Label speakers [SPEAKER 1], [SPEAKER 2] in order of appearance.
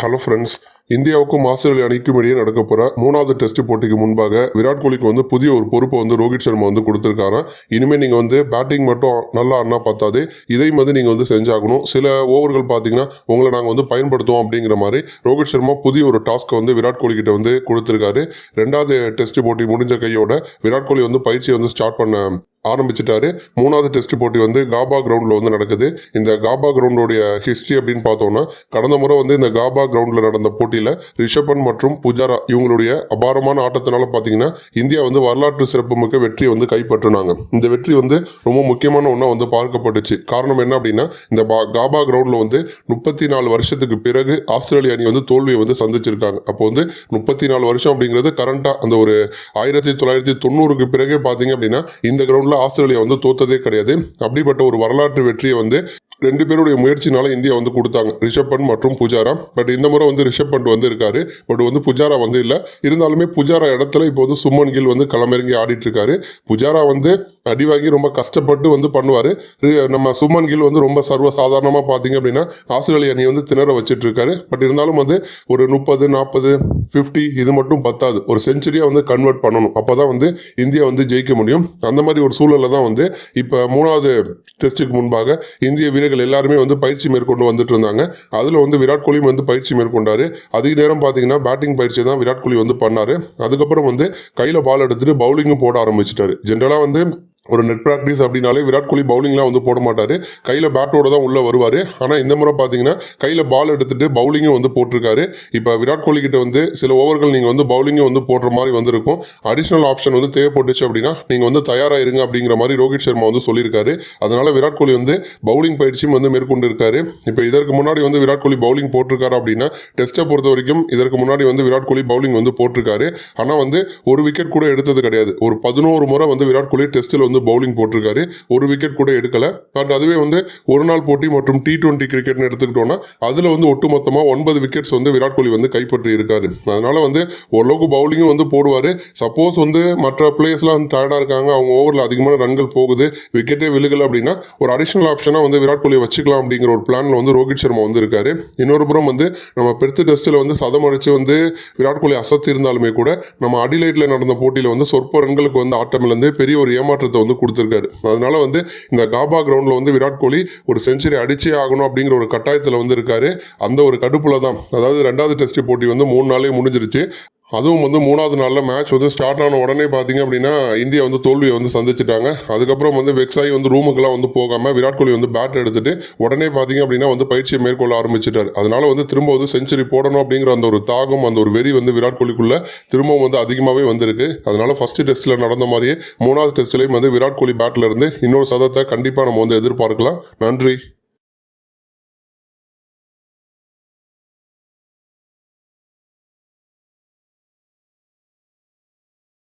[SPEAKER 1] Hello friends இந்தியாவுக்கும் Australia அணிக்கும் இடையே நடக்க போகிற மூணாவது டெஸ்ட் போட்டிக்கு முன்பாக விராட் கோலிக்கு வந்து புதிய ஒரு பொறுப்பை வந்து ரோஹித் சர்மா வந்து கொடுத்துருக்காங்க இனிமேல் நீங்கள் வந்து பேட்டிங் மட்டும் நல்லா ஆனால் பார்த்தாதே இதையும் வந்து நீங்கள் வந்து செஞ்சாகணும். சில ஓவர்கள் பார்த்தீங்கன்னா உங்களை நாங்கள் வந்து பயன்படுத்துவோம் அப்படிங்கிற மாதிரி ரோஹித் சர்மா புதிய ஒரு டாஸ்க்கை வந்து விராட் கோலி கிட்ட வந்து கொடுத்துருக்காரு. ரெண்டாவது டெஸ்ட் போட்டி முடிஞ்ச கையோட விராட் கோலி வந்து பயிற்சியை வந்து ஸ்டார்ட் பண்ண ஆரம்பிச்சிட்டாரு. மூணாவது டெஸ்ட் போட்டி வந்து காபா கிரவுண்டில் வந்து நடக்குது. இந்த காபா கிரவுண்டோடைய ஹிஸ்ட்ரி அப்படின்னு பார்த்தோம்னா கடந்த முறை வந்து இந்த காபா கிரவுண்டில் நடந்த போட்டியில் ரிஷபன் மற்றும் புஜாரா இவங்களுடைய அபாரமான ஆட்டத்தினால பார்த்தீங்கன்னா இந்தியா வந்து வரலாற்று சிறப்புமிக்க வெற்றியை வந்து கைப்பற்றினாங்க. இந்த வெற்றி வந்து ரொம்ப முக்கியமான ஒன்றா வந்து பார்க்கப்பட்டுச்சு. காரணம் என்ன அப்படின்னா இந்த பா காபா கிரவுண்டில் வந்து முப்பத்தி நாலு வருஷத்துக்கு பிறகு ஆஸ்திரேலிய அணி வந்து தோல்வியை வந்து சந்திச்சிருக்காங்க. அப்போ வந்து முப்பத்தி நாலு வருஷம் அப்படிங்கிறது கரண்ட்டாக அந்த ஒரு ஆயிரத்தி தொள்ளாயிரத்தி தொண்ணூறுக்கு பிறகே பார்த்தீங்க அப்படின்னா இந்த கிரவுண்டில் ஆஸ்திரேலியா வந்து தோத்ததே கிடையாது. அப்படிப்பட்ட ஒரு வரலாற்று வெற்றியை வந்து ரெண்டு பேருடைய முயற்சினால இந்தியா வந்து கொடுத்தாங்க. ரிஷப் பண்ட் மற்றும் புஜாரா. பட் இந்த முறை வந்து ரிஷப் பண்ட் வந்து இருக்காரு. பட் வந்து புஜாரா வந்து இல்லை. இருந்தாலுமே புஜாரா இடத்துல இப்போ வந்து சுமன் கில் வந்து களமிறங்கி ஆடிட்டு இருக்காரு. புஜாரா வந்து அடி வாங்கி ரொம்ப கஷ்டப்பட்டு வந்து பண்ணுவார். நம்ம சுமன் கில் வந்து ரொம்ப சர்வ சாதாரணமாக பார்த்தீங்க அப்படின்னா ஆஸ்திரேலிய அணி வந்து திணற வச்சுட்டு இருக்காரு பட் இருந்தாலும் வந்து ஒரு முப்பது நாற்பது ஃபிஃப்டி இது மட்டும் பத்தாது. ஒரு செஞ்சுரியாக வந்து கன்வெர்ட் பண்ணணும். அப்போ தான் வந்து இந்தியா வந்து ஜெயிக்க முடியும். அந்த மாதிரி ஒரு சூழலில் தான் வந்து இப்போ மூணாவது டெஸ்ட்டுக்கு முன்பாக இந்திய வீரர்கள் எல்லாருமே வந்து பயிற்சி மேற்கொண்டு வந்துட்டு இருந்தாங்க அதில் வந்து விராட் கோலியும் வந்து பயிற்சி மேற்கொண்டார். அதிக நேரம் பார்த்தீங்கன்னா பேட்டிங் பயிற்சி தான் விராட் கோலி வந்து பண்ணார். அதுக்கப்புறம் வந்து கையில் பால் எடுத்துட்டு பவுலிங்கும் போட ஆரம்பிச்சிட்டாரு. ஜென்ரலாக வந்து ஒரு நெட் ப்ராக்டிஸ் அப்படின்னாலே விராட் கோலி பவுலிங்லாம் வந்து போட மாட்டார். கையில் பேட்டோட தான் உள்ளே வருவார். ஆனால் இந்த முறை பார்த்தீங்கன்னா கையில் பால் எடுத்துட்டு பவுலிங்கும் வந்து போட்டிருக்காரு. இப்போ விராட் கோலி கிட்ட வந்து சில ஓவர்கள் நீங்கள் வந்து பவுலிங்கும் வந்து போடுற மாதிரி வந்திருக்கும். அடிஷ்னல் ஆப்ஷன் வந்து தேவைப்பட்டுச்சு அப்படின்னா நீங்கள் வந்து தயாராக இருங்க அப்படிங்கிற மாதிரி ரோஹித் சர்மா வந்து சொல்லியிருக்காரு. அதனால விராட் கோலி வந்து பவுலிங் பயிற்சியும் வந்து மேற்கொண்டு இருக்காரு இப்போ இதற்கு முன்னாடி வந்து விராட் கோலி பவுலிங் போட்டிருக்காரு அப்படின்னா டெஸ்ட்டை பொறுத்த வரைக்கும் இதற்கு முன்னாடி வந்து விராட் கோலி பவுலிங் வந்து போட்டிருக்காரு. ஆனால் வந்து ஒரு விக்கெட் கூட எடுத்தது கிடையாது. ஒரு பதினோரு முறை வந்து விராட் கோலி டெஸ்ட்டில் வந்து பவுலிங் போட்டிருக்காரு. ஒரு விக்கெட் கூட எடுக்கல. பட் அதுவே வந்து ஒரு நாள் போட்டி மற்றும் டி டுவெண்ட்டி கிரிக்கெட்னு எடுத்துக்கிட்டோம்னா அதில் வந்து ஒட்டுமொத்தமாக ஒன்பது விக்கெட்ஸ் வந்து விராட் கோலி வந்து கைப்பற்றி இருக்காரு அதனால வந்து ஓரளவுக்கு பவுலிங்கும் வந்து போடுவார். சப்போஸ் வந்து மற்ற பிளேயர்ஸ்லாம் வந்து டயர்டாக இருக்காங்க. அவங்க ஓவரில் அதிகமான ரன்கள் போகுது. விக்கெட்டே விழுகலை அப்படின்னா ஒரு அடிஷனல் ஆப்ஷனாக வந்து விராட் கோலியை வச்சுக்கலாம் அப்படிங்கிற ஒரு பிளானில் வந்து ரோஹித் சர்மா வந்து இருக்காரு இன்னொரு புறம் வந்து நம்ம பெருத்து டெஸ்ட்டில் வந்து சதம் அடித்து வந்து விராட் கோலி அசத்து இருந்தாலுமே கூட நம்ம அடிலைட்டில் நடந்த போட்டியில் வந்து சொற்ப ரன்களுக்கு வந்து ஆட்டமிலேருந்து பெரிய ஒரு ஏமாற்றத்தை வந்து கொடுத்துருக்காரு. அதனால வந்து இந்த காபா கிரவுண்டில் வந்து விராட் கோலி ஒரு செஞ்சுரி அடிச்சே ஆகணும் அப்படிங்கிற ஒரு கட்டாயத்தில் வந்து இருக்காரு. அந்த ஒரு கடுப்புல தான் அதாவது ரெண்டாவது டெஸ்ட் போட்டி வந்து மூணு நாளே முடிஞ்சிருச்சு. அதுவும் வந்து மூணாவது நாளில் மேட்ச் வந்து ஸ்டார்ட் ஆன உடனே பார்த்தீங்க அப்படின்னா இந்தியா வந்து தோல்வியை வந்து சந்திச்சிட்டாங்க. அதுக்கப்புறம் வந்து வெக்ஸாகி வந்து ரூமுக்கெல்லாம் வந்து போகாமல் விராட் கோலி வந்து பேட் எடுத்துட்டு உடனே பார்த்தீங்க அப்படின்னா வந்து பயிற்சியை மேற்கொள்ள ஆரம்பிச்சிட்டார். அதனால வந்து திரும்ப வந்து செஞ்சுரி போடணும் அப்படிங்கிற அந்த ஒரு தாகம் அந்த ஒரு வெறி வந்து விராட் கோலிக்குள்ளே திரும்பவும் வந்து அதிகமாகவே வந்திருக்கு. அதனால ஃபஸ்ட்டு டெஸ்ட்டில் நடந்த மாதிரியே மூணாவது டெஸ்ட்லேயும் வந்து விராட் கோலி பேட்டில் இருந்து இன்னொரு சதத்தை கண்டிப்பாக நம்ம வந்து எதிர்பார்க்கலாம். நன்றி.